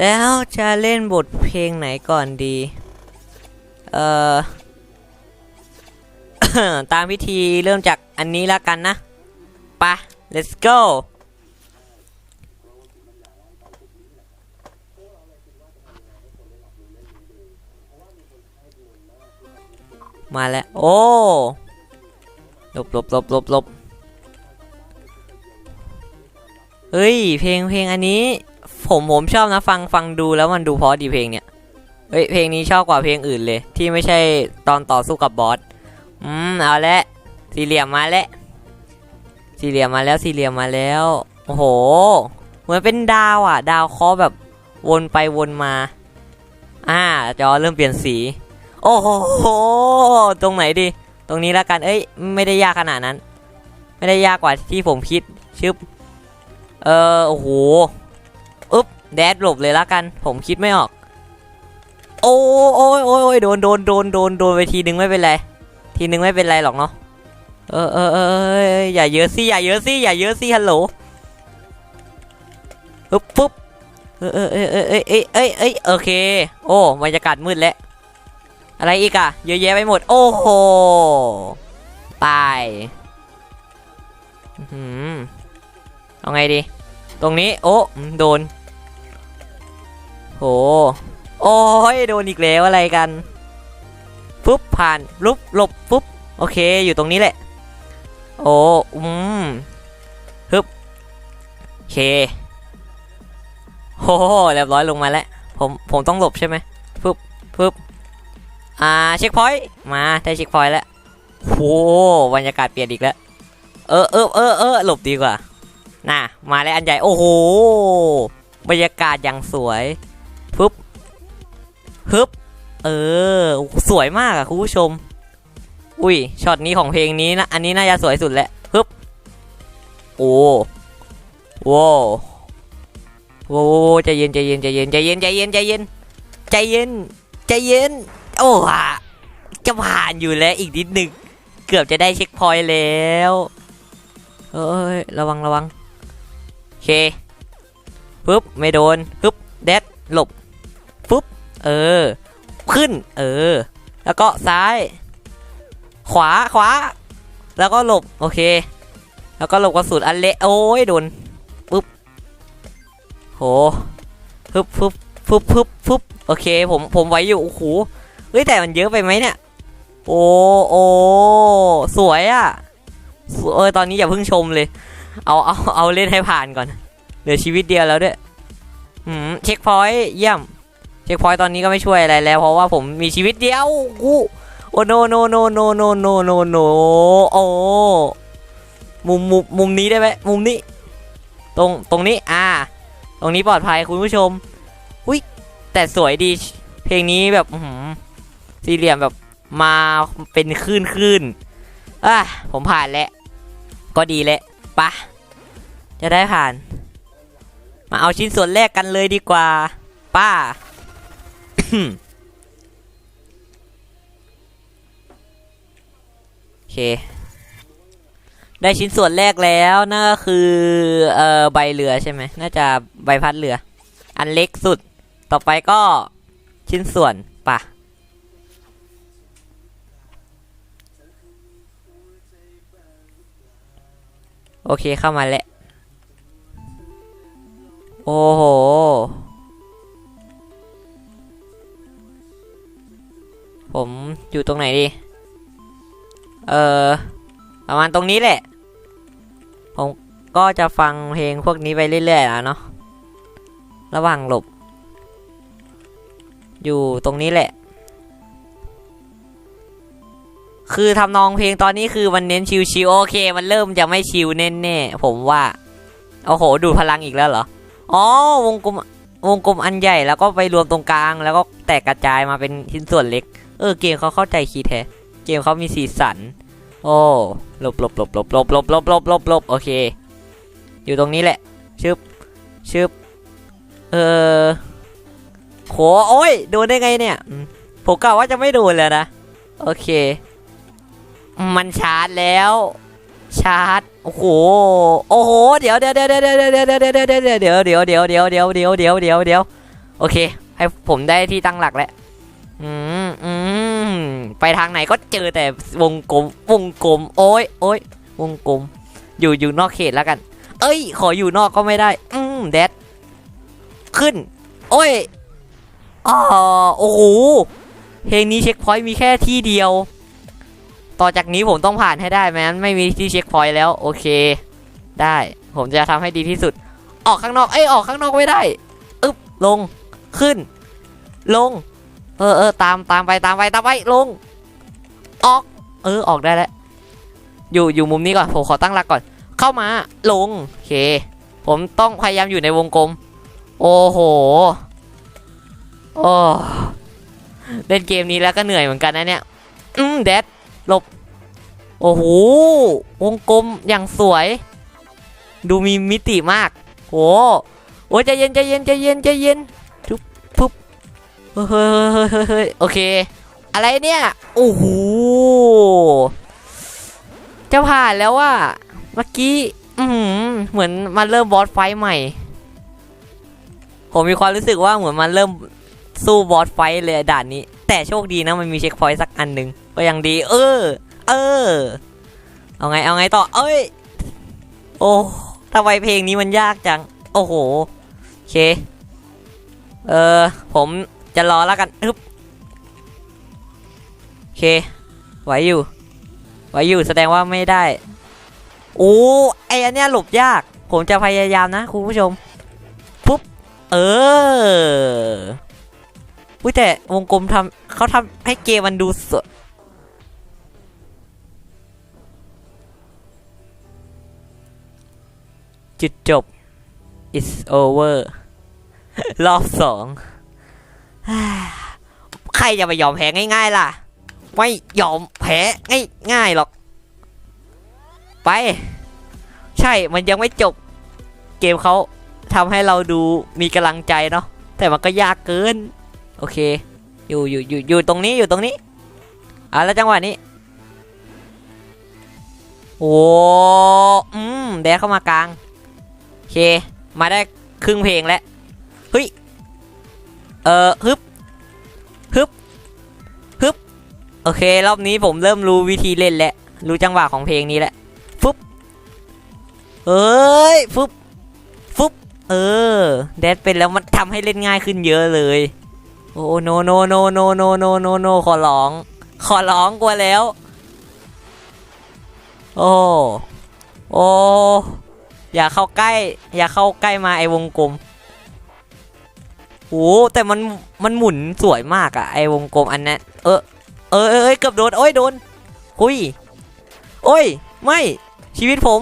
แล้วจะเล่นบทเพลงไหนก่อนดี เอ่อ ตามพิธีเริ่มจากอันนี้แล้วกันนะปะ let's go มาแล้ว โอ้หลบหลบหลบหลบหลบเฮ้ย เพลงเพลงอันนี้ ผมผมชอบนะฟังฟังดูแล้วมันดูเพราะดีเพลงเนี่ยเฮ้ยเพลงนี้ชอบกว่าเพลงอื่นเลย ที่ไม่ใช่ตอนต่อสู้กับบอสอืมเอาละสี่เหลี่ยมมาแล้วสี่เหลี่ยมมาแล้วสี่เหลี่ยมมาแล้วโอ้โหเหมือนเป็นดาวอะ ดาวเคาะแบบวนไปวนมา อ่าจอเริ่มเปลี่ยนสี โอ้โหตรงไหนดี ตรงนี้แล้วกัน เอ้ย ไม่ได้ยากขนาดนั้น ไม่ได้ยากกว่าที่ผมคิดชึบเออโอ้โห แดดหลบเลยละกัน ผมคิดไม่ออก โอ้โอ้ยโอ้ยโดนโดนโดนโดนโดนไปทีนึงไม่เป็นไร ทีนึงไม่เป็นไรหรอกเนาะเออเออเออย่าเยอะสิอย่าเยอะสิอย่าเยอะสิฮัลโหลปุ๊บเออเออเออเออเออเออเออโอเค โอ้บรรยากาศมืดแล้วอะไรอีกอะเยอะแยะไปหมด โอ้โหไปเอาไงดี ตรงนี้ โอ้โดน โห โอ้ยโดนอีกแล้วอะไรกันปุ๊บผ่านลุบหลบปุ๊บโอเคอยู่ตรงนี้แหละ โอ้อืมฮึบโอเคโหเรียบร้อยลงมาแล้วผมผมต้องหลบใช่ไหมปุ๊บปุ๊บอ่าเช็คพอยต์มาได้เช็คพอยต์แล้วโหบรรยากาศเปลี่ยนอีกแล้วเออเออเออเออหลบดีกว่าน่ะมาแล้วอันใหญ่โอ้โหบรรยากาศอย่างสวย ฮึบเออ สวยมากอะคุณผู้ชม อุ้ยช็อตนี้ของเพลงนี้นะ อันนี้น่าจะสวยสุดแหละฮึบโอ้โว้วโว้ใจเย็นใจเย็นใจเย็นใจเย็นใจเย็นใจเย็นใจเย็นใจเย็น โอ้ฮะจะผ่านอยู่แล้วอีกนิดหนึ่งเกือบจะได้เช็คพอยต์แล้วเอ้ยระวังระวังโอเคปึ๊บไม่โดนปึ๊บแดดหลบ เออ ขึ้น เออ แล้วก็ซ้าย ขวาขวา แล้วก็หลบ โอเค แล้วก็หลบกระสุนอันเละโอ้ยโดนปึ๊บโหปึ๊บปึ๊บปึ๊บปึ๊บปึ๊บโอเค ผมผมไว้อยู่โอ้โหเฮ้ยแต่มันเยอะไปไหมเนี่ย โอ้โอ้สวยอะ่ะสวยเออตอนนี้อย่าเพิ่งชมเลย เอาเอาเอาเล่นให้ผ่านก่อนเหลือชีวิตเดียวแล้วด้วย อืมเช็คพอยต์เยี่ยม เช็คพอยต์ตอนนี้ก็ไม่ช่วยอะไรแล้ว เพราะว่าผมมีชีวิตเดียวกูโอ้โนโนโนโนโนโนโนโนโอ้มุมมุมมุมนี้ได้ไหมมุมนี้ ตรงตรงนี้อ่า ตรงนี้ปลอดภัยคุณผู้ชมอุ้ยแต่สวยดี เพลงนี้แบบสี่เหลี่ยมแบบมาเป็นคลื่นคลื่นอะผมผ่านแล้ว ก็ดีแล้วปะจะได้ผ่าน มาเอาชิ้นส่วนแรกกันเลยดีกว่า ป้า โอเค ได้ชิ้นส่วนแรกแล้วนั่นก็คือเอ่อใบเรือใช่ไหมน่าจะใบพัดเรือ อันเล็กสุด ต่อไปก็ชิ้นส่วนปะโอเคเข้ามาแล้ว โอ้โห อยู่ตรงไหนดี เออประมาณตรงนี้แหละ ผมก็จะฟังเพลงพวกนี้ไปเรื่อยๆนะเนาะ ระหว่างหลบ อยู่ตรงนี้แหละ คือทำนองเพลงตอนนี้คือมันเน้นชิวๆโอเค มันเริ่มจะไม่ชิวแน่ๆผมว่า โอ้โห ดูพลังอีกแล้วเหรอ อ๋อ วงกลม วงกลมอันใหญ่แล้วก็ไปรวมตรงกลาง แล้วก็แตกกระจายมาเป็นชิ้นส่วนเล็ก เออเกมเขาเข้าใจคีย์แท้เกมเขามีสีสัน โอ้หลบหลบหลบหลบหลบหลบหลบหลบหลบหลบโอเค อยู่ตรงนี้แหละ ชึบ ชึบ เออโหโอ้ย โดนได้ไงเนี่ยอืมผมกะว่าจะไม่โดนแล้วนะ โอเค มันชาร์จแล้ว ชาร์จ โอ้โห โอ้โหเดี๋ยวเดี๋ยวเดี๋ยวเดี๋ยวเดี๋ยวเดี๋ยวเดี๋ยวเดี๋ยวเดี๋ยวเดี๋ยวเดี๋ยวเดี๋ยวเดี๋ยวเดี๋ยวเดี๋ยวเดี๋ยวโอเค ให้ผมได้ที่ตั้งหลักแล้ว อืมอืมไปทางไหนก็เจอแต่วงกลม วงกลม โอ้ยโอ้ยวงกลม อยู่อยู่นอกเขตแล้วกัน เอ้ย ขออยู่นอกก็ไม่ได้ อืมแดด ขึ้น โอ้ยอ๋อโอ้โหเพลงนี้เช็คพอยต์มีแค่ที่เดียว ต่อจากนี้ผมต้องผ่านให้ได้แม้นไม่มีที่เช็คพอยต์แล้วโอเค ได้ผมจะทำให้ดีที่สุด ออกข้างนอกเอ้ยออกข้างนอกไม่ได้อึบลงขึ้น ลง เออเออตามตามไปตามไปตามไปลง ออก เออออกได้แล้วอยู่อยู่มุมนี้ก่อนผมขอตั้งหลักก่อน เข้ามาลงโอเค ผมต้องพยายามอยู่ในวงกลม โอ้โหโอ้เล่นเกมนี้แล้วก็เหนื่อยเหมือนกันนะเนี่ย อืมแดด หลบ โอ้โห วงกลมอย่างสวย ดูมีมิติมากโอ้โอ้ยใจเย็นใจเย็นใจเย็นใจเย็นทุบปุ๊บเฮ้ยเฮ้ยเฮ้ยเฮ้ยเฮ้ยโอเค อะไรเนี่ย โอ้โห จะผ่านแล้วว่าเมื่อกี้ อือหือเหมือนมันเริ่มบอสไฟใหม่ ผมมีความรู้สึกว่าเหมือนมันเริ่มสู้บอสไฟเลยด่านนี้ แต่โชคดีนะมันมีเช็คพอยต์สักอันหนึ่งก็ยังดี เออ เออ เอาไงเอาไงต่อ เอ้ย โอ้ทำไมเพลงนี้มันยากจัง โอ้โหโอเค เออ ผมจะรอแล้วกันฮึบโอเค ไหวอยู่ ไหวอยู่แสดงว่าไม่ได้ โอ้ไออันเนี้ยหลบยาก ผมจะพยายามนะคุณผู้ชม ปุ๊บ เออ อุ้ยแต่วงกลมทำเขาทำให้เกมมันดูสดจุดจบ it's over รอบสองใครจะไปยอมแพ้ง่าย ๆ ล่ะ ไม่ยอมแพ้ง่ายๆหรอก ไป ใช่มันยังไม่จบ เกมเขาทำให้เราดูมีกำลังใจเนาะแต่มันก็ยากเกิน โอเค อยู่อยู่อยู่อยู่ตรงนี้อยู่ตรงนี้อะแล้วจังหวะนี้ โอ้อืมแดดเข้ามากลางโอเค มาได้ครึ่งเพลงแล้วเฮ้ยเออฮึบฮึบฮึบโอเค รอบนี้ผมเริ่มรู้วิธีเล่นแล้วรู้จังหวะของเพลงนี้แล้วฟึบเอ้ยฟึบฟึบเออแดดเป็นแล้วมันทำให้เล่นง่ายขึ้นเยอะเลย โอ้โนโนโนโนโนโนโนโนขอร้อง ขอร้องกลัวแล้ว โอ้โอ้อย่าเข้าใกล้ อย่าเข้าใกล้มาไอวงกลมโอ้แต่มันมันหมุนสวยมากอะไอวงกลมอันนั้นเออเออเออเกือบโดนโอ้ยโดนหุยโอ้ย ไม่ชีวิตผม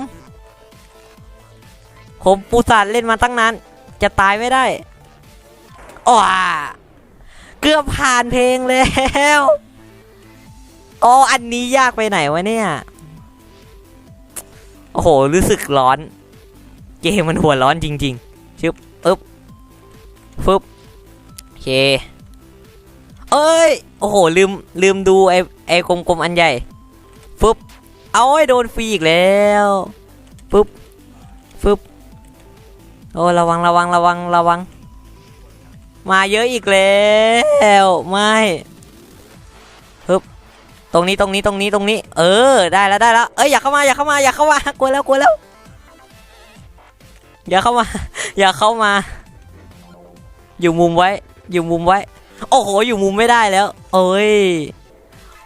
ผมปูสาดเล่นมาตั้งนาน จะตายไม่ได้อ้า เกือบผ่านเพลงแล้วอ๋อันนี้ยากไปไหนวะเนี่ย โอ้โห รู้สึกร้อน เกมมันหัวร้อนจริง ๆ ชึบปึ๊บฟึบโอเค เอ้ย โอ้โห ลืม ลืมดูไอ้ไอ้กลมๆ อันใหญ่ฟึบเอาไอ้โดนฟรีอีกแล้วฟึบฟึบโอ้ ระวัง ระวัง ระวัง ระวัง มาเยอะอีกแล้วไม่ฟึบตรงนี้ตรงนี้ตรงนี้ตรงนี้ เออ ได้แล้วได้แล้วเอ้ยอย่าเข้ามาอย่าเข้ามาอย่าเข้ามากลัวแล้วกลัวแล้วอย่าเข้ามา อย่าเข้ามา อยู่มุมไว้ อยู่มุมไว้ โอ้โห อยู่มุมไม่ได้แล้ว เอ้ย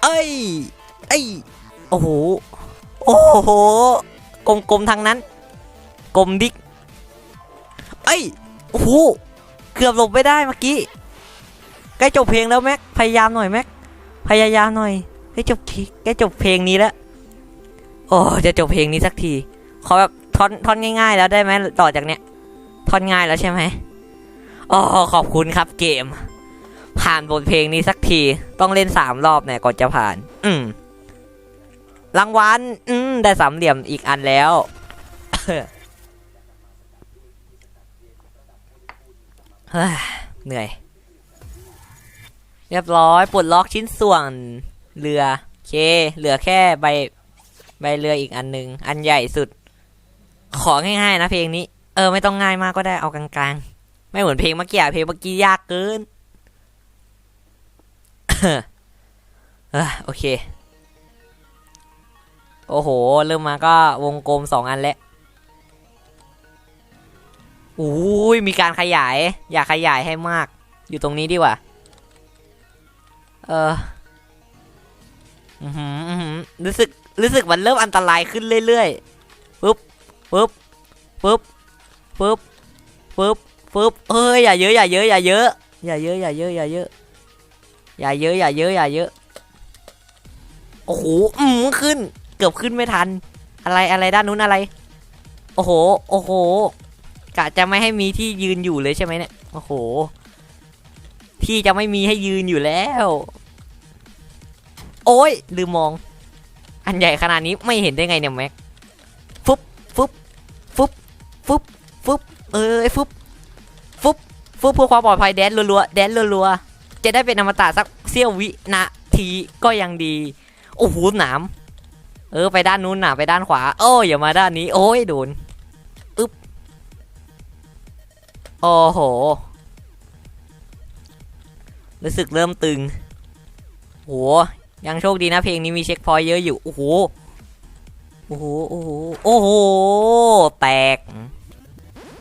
เอ้ยเอ้ยโอ้โห โอ้โห กลมๆทางนั้น กลมดิกเอ้ย โอ้โห เกือบหลบไม่ได้เมื่อกี้ใกล้จบเพลงแล้วแม็กพยายามหน่อยแม็กพยายามหน่อยใกล้จบใกล้จบเพลงนี้แล้วโอ้จะจบเพลงนี้สักทีขอแบบท่อนท่อนง่ายๆ แล้วได้ไหมต่อจากเนี้ยท่อนง่ายแล้วใช่ไหมอ๋อขอบคุณครับเกม ผ่านบทเพลงนี้สักที ต้องเล่นสามรอบเนี่ยก่อนจะผ่าน อืมรางวัลอืมได้สามเหลี่ยมอีกอันแล้ว เหนื่อย เรียบร้อยปลดล็อกชิ้นส่วนเรือเค เหลือแค่ใบใบเรืออีกอันหนึ่งอันใหญ่สุด ของ่ายๆนะเพลงนี้ เออไม่ต้องง่ายมากก็ได้เอากลางๆ ไม่เหมือนเพลงเมื่อกี้อะเพลงเมื่อกี้ยากเกินเออโอเค โอ้โห เริ่มมาก็วงกลมสองอันแล้ว อุ้ยมีการขยาย อยากขยายให้มาก อยู่ตรงนี้ดีกว่า เออหืออือหือรู้สึกรู้สึกมันเริ่มอันตรายขึ้นเรื่อยๆปึ๊บปึ๊บปึ๊บปึ๊บปึ๊บปึ๊บเอ้ยอย่าเยอะอย่าเยอะอย่าเยอะอย่าเยอะอย่าเยอะอย่าเยอะอย่าเยอะอย่าเยอะอย่าเยอะโอ้โหอืมขึ้น เกือบขึ้นไม่ทัน อะไรอะไรด้านนู้นอะไร โอ้โห โอ้โห กะจะไม่ให้มีที่ยืนอยู่เลยใช่ไหมเนี่ยโอ้โห ที่จะไม่มีให้ยืนอยู่แล้ว โอ้ยลืมมอง อันใหญ่ขนาดนี้ไม่เห็นได้ไงเนี่ยแม็กฟุบฟุบฟุบฟุบฟุบเอ้ยฟุบฟุบฟุบเพื่อความปลอดภัยแดนรัวๆแดนรัวๆจะได้เป็นอมตะสักเสี้ยววินาทีก็ยังดีโอ้โหหนามเออไปด้านนู้นหน่ะไปด้านขวา โอ้ยอย่ามาด้านนี้ โอ้ยโดน โอ้โห รู้สึกเริ่มตึงโหยังโชคดีนะเพลงนี้มีเช็คพอยเยอะอยู่ โอ้โห โอ้โห โอ้โห โอ้โห แตก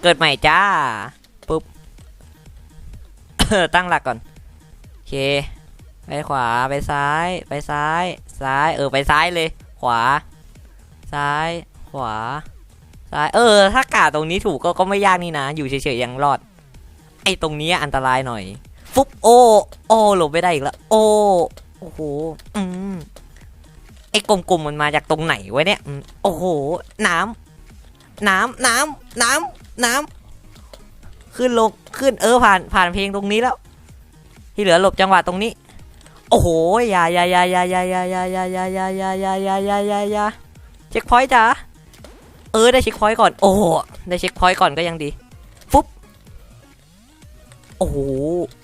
เกิดใหม่จ้า ปุ๊บ ตั้งหลักก่อน โอเค ไปขวา ไปซ้าย ไปซ้าย ซ้าย เออ ไปซ้ายเลย ขวา ซ้าย ขวา ซ้ายเออ ถ้ากาดตรงนี้ถูกก็ก็ไม่ยากนี่นะ อยู่เฉยๆยังรอด ไอ้ตรงนี้อันตรายหน่อย ฟุบโอ้โอ้หลบไม่ได้อีกแล้วโอ้โอ้โหอืมไอ้กลมๆมันมาจากตรงไหนวะเนี่ยอืมโอ้โห น้ำน้ำน้ำน้ำน้ำขึ้นลงขึ้นเออผ่านผ่านเพลงตรงนี้แล้ว ที่เหลือหลบจังหวะตรงนี้ โอ้โหยายายายายายายายายายายายายายายาอยาเช็คพอยต์จ้า เออได้เช็คพอยต์ก่อน โอ้โหได้เช็คพอยต์ก่อนก็ยังดี ฟุ๊บ โอ้โห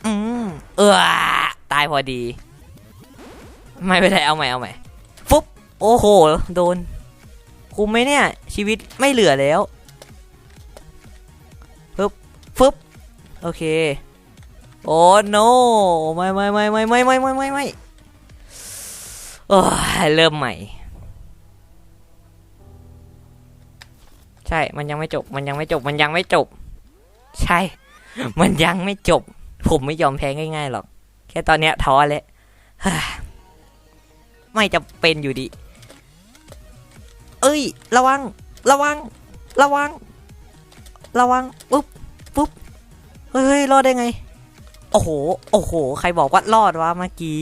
อืมเออตายพอดี ไม่เป็นไรเอาใหม่เอาใหม่ ฟุ๊บ โอ้โห โดน คุมไหมเนี่ย ชีวิตไม่เหลือแล้ว ฟึบ ฟึบ โอเค โอ้ no ไม่ไม่ไม่ไม่ไม่ไม่ไม่ไม่ไม่เริ่มใหม่ ใช่ มันยังไม่จบ มันยังไม่จบ มันยังไม่จบ ใช่ มันยังไม่จบ ผมไม่ยอมแพ้ง่ายๆหรอก แค่ตอนเนี้ยท้อแล้วไม่จะเป็นอยู่ดี เอ้ย ระวัง ระวัง ระวัง ระวัง ปุ๊บ ปุ๊บ เฮ้ย รอดได้ไง โอ้โห โอ้โห ใครบอกว่ารอดวะเมื่อกี้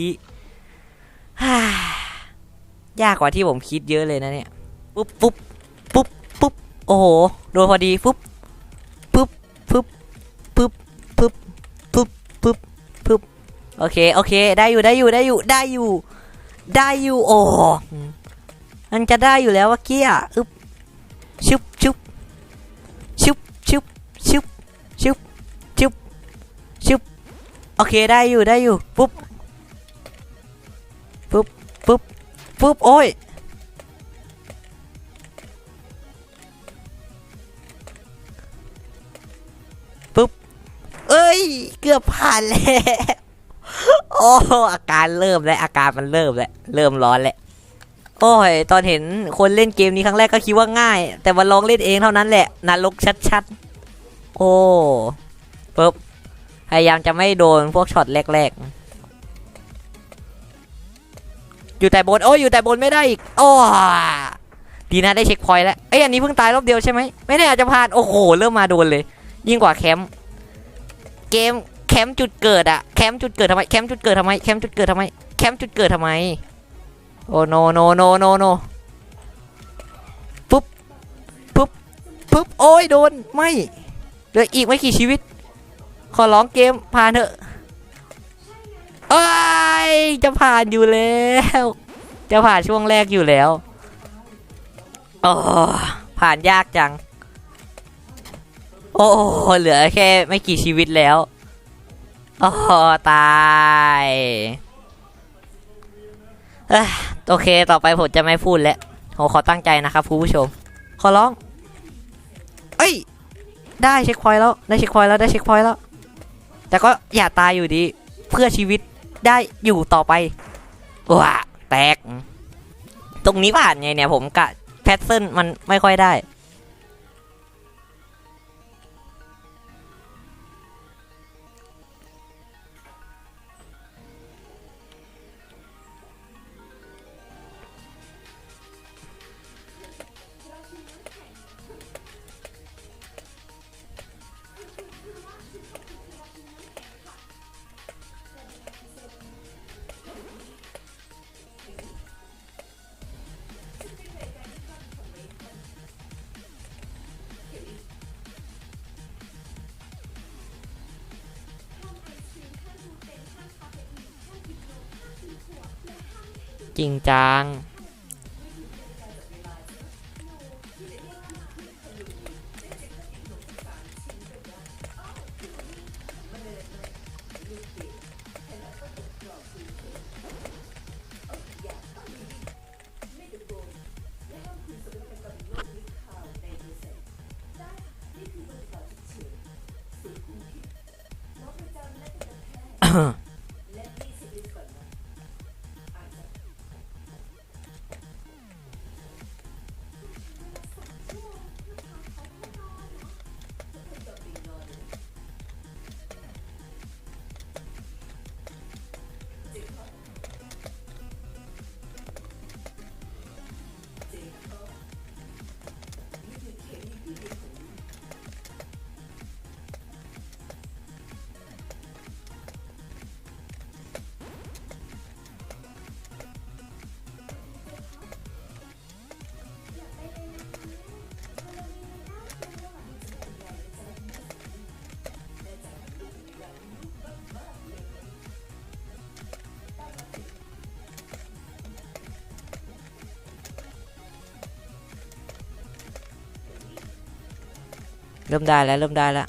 ยากกว่าที่ผมคิดเยอะเลยนะเนี่ย ปุ๊บปุ๊บ โอ้โห โดนพอดีปุ๊บปุ๊บปุ๊บปุ๊บปุ๊บปุ๊บปุ๊บปุ๊บโอเค โอเค ได้อยู่ ได้อยู่ ได้อยู่ ได้อยู่ ได้อยู่ โอ้มันจะได้อยู่แล้วเมื่อกี้อะอึ๊บชุบชุบชุบชุบชุบชุบชุบชุบโอเค ได้อยู่ ได้อยู่ ปุ๊บปุ๊บปุ๊บปุ๊บ โอ้ย ย เกือบผ่านแล้วโอ้อาการเริ่มแล้วอาการมันเริ่มแล้วเริ่มร้อนแล้วโอ้ยตอนเห็นคนเล่นเกมนี้ครั้งแรกก็คิดว่าง่าย แต่มาลองเล่นเองเท่านั้นแหละนรกชัดๆ โอ้ปุ๊บพยายามจะไม่โดนพวกช็อตแรกๆ อยู่แต่บนโอ้ยอยู่แต่บนไม่ได้อีกโอ้ดีนะได้เช็คพอยต์แล้วเอ้ยอันนี้เพิ่งตายรอบเดียวใช่ไหมไม่แน่อาจจะผ่านโอ้โหเริ่มมาโดนเลย ยิ่งกว่าแคมป์ เกมแคมป์จุดเกิดอะแคมป์จุดเกิดทำไมแคมป์จุดเกิดทำไมแคมป์จุดเกิดทำไมแคมป์จุดเกิดทำไมโอ้โนโนโนโนโนปุ๊บปุ๊บปุ๊บโอ้ยโดนไม่เหลืออีกไม่กี่ชีวิต ขอร้องเกมผ่านเถอะเอ้ยจะผ่านอยู่แล้ว จะผ่านช่วงแรกอยู่แล้วโอ้ผ่านยากจัง โอ้เหลือแค่ไม่กี่ชีวิตแล้วโอ้ตายโอเคต่อไปผมจะไม่พูดแล้วผมขอตั้งใจนะครับคุณผู้ชม ขอร้อง เอ้ย ได้เช็คพอยต์แล้ว ได้เช็คพอยต์แล้วได้เช็คพอยต์แล้ว แต่ก็อย่าตายอยู่ดี เพื่อชีวิตได้อยู่ต่อไปว้าแตก ตรงนี้ผ่านไงเนี่ยผมกะแพทเทิร์นมันไม่ค่อยได้ ริงจัง เริ่มได้แล้วเริ่มได้แล้ว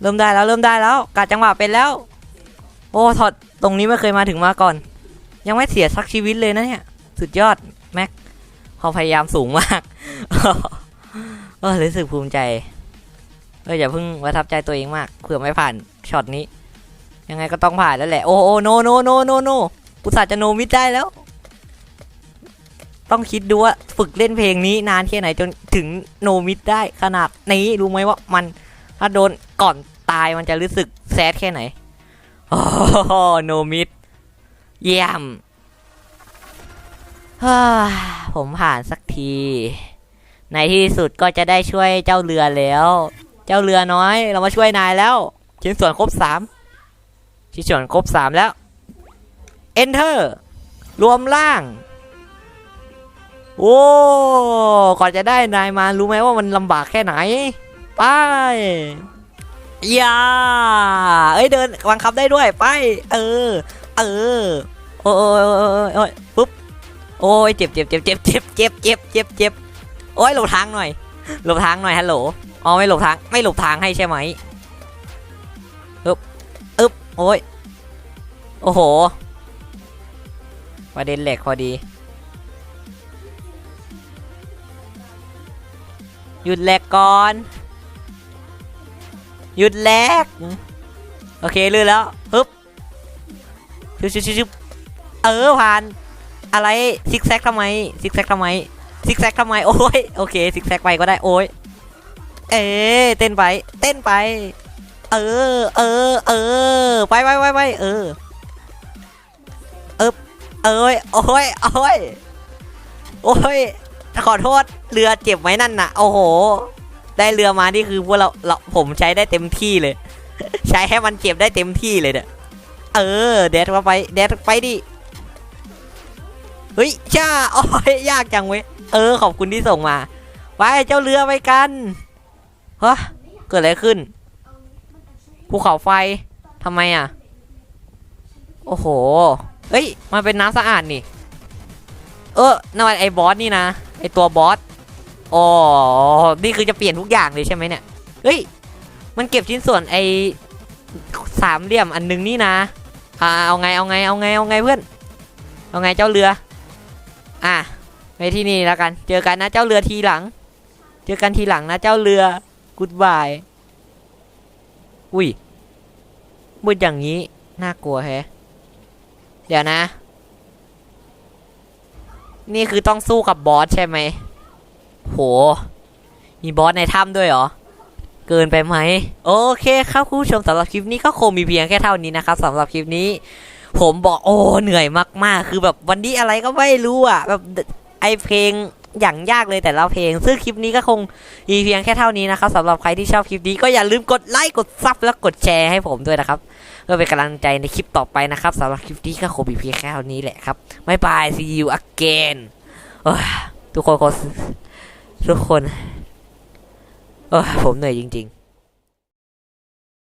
เริ่มได้แล้วเริ่มได้แล้วกัดจังหวะเป็นแล้ว โอ้ถอดตรงนี้ไม่เคยมาถึงมาก่อน ยังไม่เสียสักชีวิตเลยนะเนี่ย สุดยอดแม็กเขาพยายามสูงมากเออรู้สึกภูมิใจเอออย่าเพิ่งประทับใจตัวเองมากเผื่อไม่ผ่านช็อตนี้ ยังไงก็ต้องผ่านแล้วแหละ โอ้โอ้โนโนโนโนโนอุตส่าห์จะโนมิดได้แล้ว ต้องคิดดูว่าฝึกเล่นเพลงนี้นานแค่ไหนจนถึงโนมิดได้ขนาดนี้รู้ไหมว่ามันถ้าโดนก่อนตายมันจะรู้สึกแซดแค่ไหนโอ้โหนมิดเยี่ยมผมผ่านสักที ในที่สุดก็จะได้ช่วยเจ้าเรือแล้ว เจ้าเรือน้อย เรามาช่วยนายแล้วชิ้นส่วนครบสาม ชิ้นส่วนครบสามแล้ว Enter รวมร่าง โอ้ก่อนจะได้นายมารู้ไหมว่ามันลำบากแค่ไหน ไปอย่าเอ้ยเดินบังคับได้ด้วย ไป เออ เออ โอ้ยโอ้ยปุ๊บ โอ้ยเจ็บเจ็บเจ็บเจ็บเจ็บเจ็บเจ็บเจ็บเจ็บโอ้ยหลบทางหน่อย หลบทางหน่อยฮัลโหล อ๋อไม่หลบทาง ไม่หลบทางให้ใช่ไหม โอ้ย โอ้โหประเด็นเหล็กพอดี หยุดแหลกก่อน หยุดแหลก โอเคลื่นแล้วปึ๊บชุบชุบชุบชุบเออผ่าน อะไรซิกแซกทำไมซิกแซกทำไมซิกแซกทำไม โอ้ย โอเคซิกแซกไปก็ได้ โอ้ย เอ๊เต้นไป เต้นไป เออ เออ เออ ไปไปไปไปเออ เอบเอ้ยโอ้ยโอ้ยโอ้ย ขอโทษ เรือเจ็บไหมนั่นน่ะ โอ้โห ได้เรือมานี่คือพวกเราเราผมใช้ได้เต็มที่เลย ใช้ให้มันเจ็บได้เต็มที่เลยเนี่ยเออ เดดมาไป เดดไปดิ เฮ้ยช่าโอ้ย ยากจังเว้ย เออ ขอบคุณที่ส่งมา ไปเจ้าเรือไปกัน ฮะ เกิดอะไรขึ้น ภูเขาไฟทำไมอะ โอ้โห เฮ้ย มันเป็นน้ำสะอาดนี่ เออนั่นมันไอ้บอสนี่นะ ไอ้ตัวบอสอ๋อนี่คือจะเปลี่ยนทุกอย่างเลยใช่ไหมเนี่ย เฮ้ย มันเก็บชิ้นส่วนไอ้สามเหลี่ยมอันนึงนี่นะอ่าเอาไง เอาไง เอาไง เอาไงเพื่อน เอาไงเจ้าเรือ อะไปที่นี่แล้วกัน เจอกันนะเจ้าเรือทีหลัง เจอกันทีหลังนะเจ้าเรือ กูดบาย อุ้ยมืดอย่างนี้ น่ากลัวแฮะ เดี๋ยวนะ นี่คือต้องสู้กับบอสใช่ไหม โห มีบอสในถ้ำด้วยเหรอ เกินไปไหม โอเคครับคุณผู้ชมสำหรับคลิปนี้ก็คงมีเพียงแค่เท่านี้นะครับสำหรับคลิปนี้ ผมบอกโอ้เหนื่อยมากๆ คือแบบวันนี้อะไรก็ไม่รู้อะ แบบไอเพลง อย่างยากเลยแต่ละเพลง ซึ่งคลิปนี้ก็คงมีเพียงแค่เท่านี้นะครับสำหรับใครที่ชอบคลิปนี้ก็อย่าลืมกดไลค์กดซับและกดแชร์ให้ผมด้วยนะครับเพื่อเป็นกำลังใจในคลิปต่อไปนะครับสำหรับคลิปนี้ก็คงมีเพียงแค่เท่านี้แหละครับไม่บาย see you again ทุกคนทุกคนโอ้ผมเหนื่อยจริง ๆ